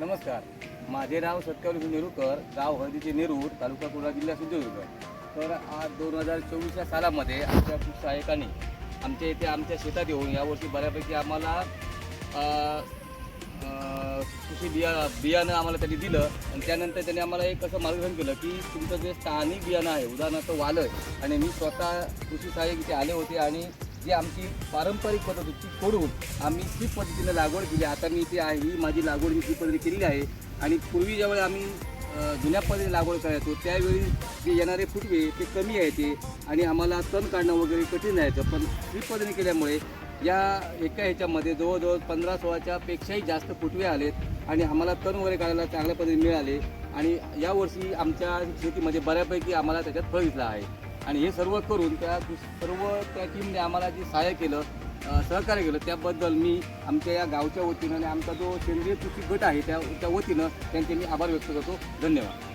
नमस्कार. माझे नाव सत्यावली नेरुकर गाव हळदीचे नेरूर तालुका कुर्ला जिल्हा सिंधुदुर्ग. तर आज दोन हजार चोवीसच्या सालामध्ये आमच्या कृषी सहायकाने आमच्या इथे आमच्या शेतात येऊन यावर्षी बऱ्यापैकी आम्हाला कृषी बिया बियाणं आम्हाला त्यांनी दिलं. आणि त्यानंतर त्यांनी आम्हाला एक असं मार्गदर्शन केलं की तुमचं जे स्थानिक बियाणं आहे उदाहरणार्थ वालय आणि मी स्वतः कृषी सहाय्यक इथे आले होते आणि जी आमची पारंपरिक पद्धत होती सोडून आम्ही ती पद्धतीने लागवड केली. आता मी इथे आहे ही माझी लागवड मी ती पद्धतीने केलेली आहे. आणि पूर्वी ज्यावेळी आम्ही जुन्या पद्धतीने लागवड करायचो त्यावेळी जे येणारे फुटवे ते कमी यायचे आणि आम्हाला तण काढणं वगैरे कठीण जायचं पण ही पद्धतीने केल्यामुळे या एका ह्याच्यामध्ये जवळजवळ पंधरा सोळाच्या पेक्षाही जास्त फुटवे आलेत. आणि आम्हाला तण वगैरे काढायला चांगल्या पद्धतीने मिळाले. आणि यावर्षी आमच्या शेतीमध्ये बऱ्यापैकी आम्हाला त्याच्यात फळ दिसला आहे. आणि हे सर्व करून त्या सर्व त्या टीमने आम्हाला जे सहाय्य केलं सहकार्य केलं त्याबद्दल मी आमच्या या गावच्या वतीनं आणि आमचा जो सेंद्रिय कृषी गट आहे त्या त्या वतीनं त्यांचे मी आभार व्यक्त करतो. धन्यवाद.